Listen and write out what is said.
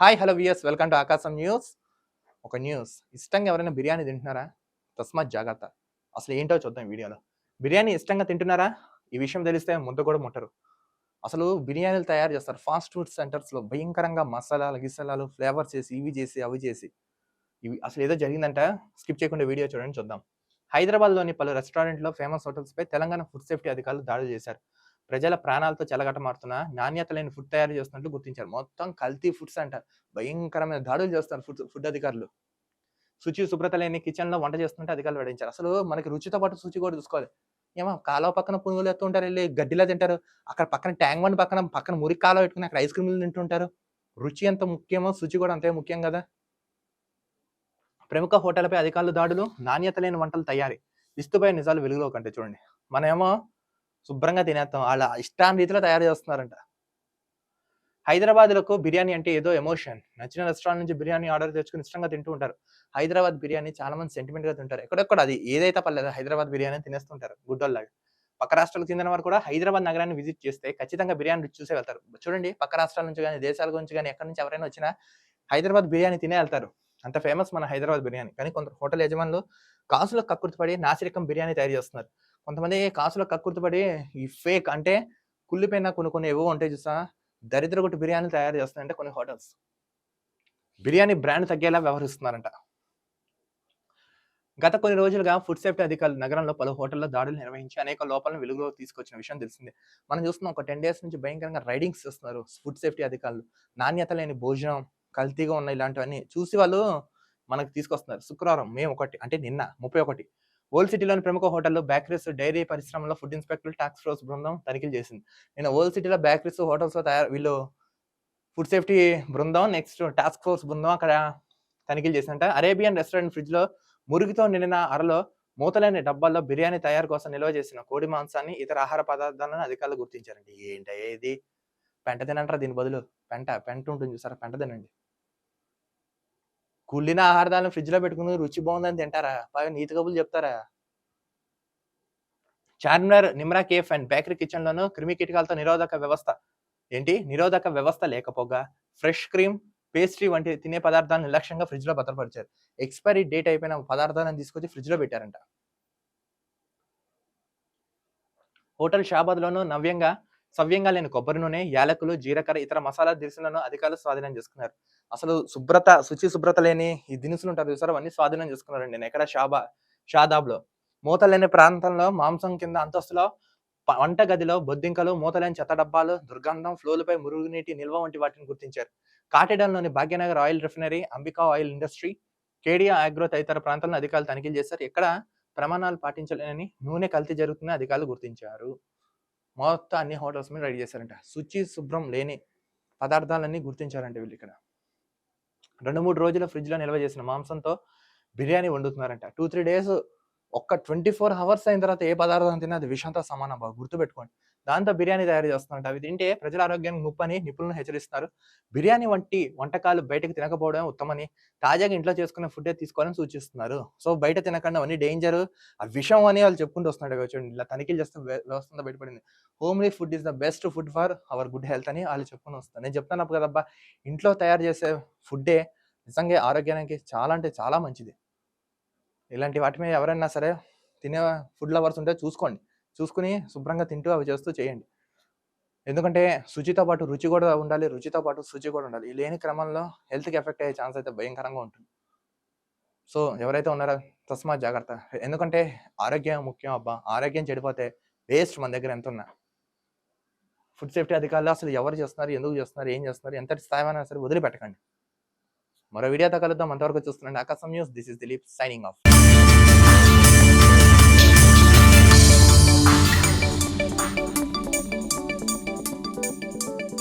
Hi hello viewers welcome to Akasham news. ఒక news. ఇష్టంగా ఎవరైనా బిర్యానీ తింటున్నారా? తస్మాత్ జాగ్రత్త. అసలు ఏంటో చూద్దాం ఈ వీడియోలో. బిర్యానీ ఇష్టంగా తింటున్నారా? ఈ విషయం తెలిస్తే ముద్ద కూడా ముట్టరు. అసలు బిర్యానీలు తయారు చేస్తారు. ఫాస్ట్ ఫుడ్ సెంటర్స్లో భయంకరంగా మసాలాలు గిసలాలు ఫ్లేవర్స్ చేసి ఇవి చేసి అవి చేసి. ఇవి అసలు ఏదో జరిగిందంట. స్కిప్ చేయకుండా వీడియో చూడండి చూద్దాం. హైదరాబాద్లోని పలు రెస్టారెంట్లో ఫేమస్ హోటల్స్పై తెలంగాణ ఫుడ్ సేఫ్టీ అధికారులు దాడులు చేశారు. ప్రజల ప్రాణాలతో చెలగటమారుతున్న నాణ్యత లేని ఫుడ్ తయారు చేస్తున్నట్లు గుర్తించారు. మొత్తం కల్తీ ఫుడ్స్ అంటారు భయంకరమైన దాడులు చేస్తారు ఫుడ్ ఫుడ్ అధికారులు. శుచి శుభ్రత లేని కిచెన్లో వంట చేస్తుంటే అధికారులు వెడించారు అసలు మనకి రుచితో పాటు శుచి కూడా చూసుకోవాలి. ఏమో కాలువ పక్కన పునుగులు ఎత్తుంటారు వెళ్ళి గడ్డిలా తింటారు. అక్కడ పక్కన ట్యాంక్ బండ్ పక్కన పక్కన మురికి కాలువ పెట్టుకుని అక్కడ ఐస్ క్రీమ్లు తింటుంటారు రుచి ఎంత ముఖ్యమో శుచి కూడా అంతే ముఖ్యం కదా? ప్రముఖ హోటల్పై అధికారులు దాడులు నాణ్యత లేని వంటలు తయారీ. విస్తుపై నిజాలు వెలుగులో కంటే చూడండి. మనమేమో శుభ్రంగా తినేస్తాం. వాళ్ళ ఇష్టాన్ని రీతిలో తయారు చేస్తున్నారంట. హైదరాబాద్లకు బిర్యానీ అంటే ఏదో ఎమోషన్. నచ్చిన రెస్టారెంట్ నుంచి బిర్యానీ ఆర్డర్ తెచ్చుకుని ఇష్టంగా తింటూ ఉంటారు. హైదరాబాద్ బిర్యానీ చాలా మంది సెంటిమెంట్గా తింటారు. ఎక్కడెక్కడ అది ఏదైతే పర్లేదు హైదరాబాద్ బిర్యానీ తినేస్తుంటారు గుడ్డోల్లాగా పక్క రాష్ట్రాలకు చెందిన వారు కూడా హైదరాబాద్ నగరాన్ని విజిట్ చేస్తే ఖచ్చితంగా బిర్యానీ రుచి చూసే వెళ్తారు. చూడండి పక్క రాష్ట్రాల నుంచి కానీ దేశాల గురించి కానీ ఎక్కడి నుంచి ఎవరైనా వచ్చినా హైదరాబాద్ బిర్యానీ తినే వెళ్తారు. అంత ఫేమస్ మన హైదరాబాద్ బిర్యానీ. కానీ కొందరు హోటల్ యజమానులు కాసులో కక్కుర్తిపడి నాసిరకం బిర్యానీ తయారు చేస్తున్నారు. కొంతమంది కాసులో కక్కుర్తిపడి ఈ ఫేక్ అంటే కుళ్ళిపోయిన కొన్ని కొన్ని ఏవో ఉంటాయి చూసా. దరిద్ర కొట్టి బిర్యానీ తయారు చేస్తున్నారంటే కొన్ని హోటల్స్. బిర్యానీ బ్రాండ్ తగ్గేలా వ్యవహరిస్తున్నారంట. గత కొన్ని రోజులుగా ఫుడ్ సేఫ్టీ అధికారులు నగరంలో పలు హోటల్లో దాడులు నిర్వహించి అనేక లోపాలను వెలుగులో తీసుకొచ్చిన విషయం తెలిసిందే. మనం చూస్తున్నాం ఒక టెన్ డేస్ నుంచి భయంకరంగా రైడింగ్స్ చేస్తున్నారు ఫుడ్ సేఫ్టీ అధికారులు. నాణ్యత లేని భోజనం కల్తీగా ఉన్న ఇలాంటివన్నీ చూసి వాళ్ళు మనకు తీసుకొస్తున్నారు. శుక్రవారం మే ఒకటి అంటే నిన్న ముప్పై ఒకటి. ఓల్డ్ సిటీలోని ప్రముఖ హోటల్లో బేకరీస్ డైరీ పరిశ్రమలో ఫుడ్ ఇన్స్పెక్టర్ టాక్స్ ఫోర్స్ బృందం తనిఖీలు చేసింది. నేను ఓల్డ్ సిటీలో బేకరీస్ హోటల్స్ తయారు వీళ్ళు ఫుడ్ సేఫ్టీ బృందం నెక్స్ట్ టాస్క్ ఫోర్స్ బృందం అక్కడ తనిఖీలు చేసిందంట. అరేబియన్ రెస్టారెంట్ ఫ్రిడ్జ్లో మురుగుతో నిండిన అరలో మూతలేని డబ్బాల్లో బిర్యానీ తయారు కోసం నిల్వ చేసిన కోడి మాంసాన్ని ఇతర ఆహార పదార్థాలను అధికారులు గుర్తించారండి ఏంటి ఇది? పెంట తినంటారా దీని బదులు? పెంట పెంట ఉంటుంది చూసారా? పెంట తినండి. కుళ్ళిన ఆహారాలను ఫ్రిడ్జ్లో పెట్టుకుని రుచి బాగుందని తింటారా? పైగా నీతి కబులు చెప్తారా? Charminar Nimrah cafe and bakery kitchen లోను క్రిమి కీటకాలతో నిరోధక వ్యవస్థ. ఏంటి? నిరోధక వ్యవస్థ లేకపోగా ఫ్రెష్ క్రీమ్ పేస్ట్రీ వంటి తినే పదార్థాలను నిర్లక్ష్యంగా ఫ్రిడ్జ్లో భద్రపరిచారు. ఎక్స్పైరీ డేట్ అయిపోయిన పదార్థాలను తీసుకొచ్చి ఫ్రిడ్జ్లో పెట్టారంట. హోటల్ షాబాద్ లోను నవ్యంగా సవ్యంగా లేని కొబ్బరి నూనె యాలకులు జీలకర్ర ఇతర మసాలా దినుసులను అధికారులు స్వాధీనం చేసుకున్నారు. అసలు శుభ్రత శుచి శుభ్రత లేని ఈ దినుసులు ఉంటారు చూసారు? అవన్నీ స్వాధీనం చేసుకున్నారండి నేను. ఎక్కడ? షాబా షాదాబ్లో మూత లేని ప్రాంతంలో మాంసం కింద అంతస్తులో వంట గదిలో బొద్దింకలు మూతలేని చెత్త డబ్బాలు దుర్గంధం ఫ్లోలపై మురుగునీటి నిల్వ వంటి వాటిని గుర్తించారు. కాటేడంలోని Bhagyanagar oil refinery Ambika oil industry Kedia agro తదితర ప్రాంతాలను అధికారులు తనిఖీలు చేశారు. ఎక్కడ? ప్రమాణాలు పాటించలేని నూనె కల్తీ జరుగుతుందని అధికారులు గుర్తించారు. మొత్తం అన్ని హోటల్స్ మీద రెడీ చేశారంట. శుచి శుభ్రం లేని పదార్థాలన్నీ గుర్తించారంట వీళ్ళు ఇక్కడ రెండు మూడు రోజుల ఫ్రిడ్జ్లో నిల్వ చేసిన మాంసంతో బిర్యానీ వండుతున్నారంట. టూ త్రీ డేస్ ఒక్క ట్వంటీ ఫోర్ అవర్స్ అయిన తర్వాత ఏ పదార్థం తిన్నా అది విషంతో సమానం బాగా గుర్తుపెట్టుకోండి. దాంతో బిర్యానీ తయారు చేస్తున్నట్టు అవి తింటే ప్రజల ఆరోగ్యానికి ముప్పని నిపుణులు హెచ్చరిస్తున్నారు బిర్యానీ వంటి వంటకాలు బయటకు తినకపోవడం ఉత్తమని తాజాగా ఇంట్లో చేసుకునే ఫుడ్ తీసుకోవాలని సూచిస్తున్నారు. సో బయట తినకుండా అవన్నీ డేంజర్ ఆ విషయం అని వాళ్ళు చెప్పుకుంటూ వస్తున్నారు చూడండి. ఇలా తనిఖీలు చేస్తే వ్యవస్థ బయటపడింది. Homely food is the best food for our good health అని వాళ్ళు చెప్పుకుని వస్తారు నేను చెప్తాను కదబ్బా ఇంట్లో తయారు చేసే ఫుడ్డే నిజంగా ఆరోగ్యానికి చాలా అంటే చాలా మంచిది. ఇలాంటి వాటి మీద ఎవరైనా సరే తినే ఫుడ్ లవర్స్ ఉంటే చూసుకోండి. చూసుకుని శుభ్రంగా తింటూ అవి చేస్తూ చేయండి. ఎందుకంటే శుచితో పాటు రుచి కూడా ఉండాలి రుచితో పాటు శుచి కూడా ఉండాలి. లేని క్రమంలో హెల్త్కి ఎఫెక్ట్ అయ్యే ఛాన్స్ అయితే భయంకరంగా ఉంటుంది. సో ఎవరైతే ఉన్నారో తస్మాత్ జాగ్రత్త. ఎందుకంటే ఆరోగ్యం ముఖ్యం అబ్బా. ఆరోగ్యం చెడిపోతే వేస్ట్ మన దగ్గర ఎంత ఉన్నా. ఫుడ్ సేఫ్టీ అధికారులు అసలు ఎవరు చేస్తున్నారు ఎందుకు చేస్తున్నారు ఏం చేస్తున్నారు ఎంత స్థాయిమైనా సరే వదిలిపెట్టకండి. మరో వీడియోతో కలుద్దాం. అంతవరకు చూస్తున్నాండి Akasham news. This is Dileep signing off.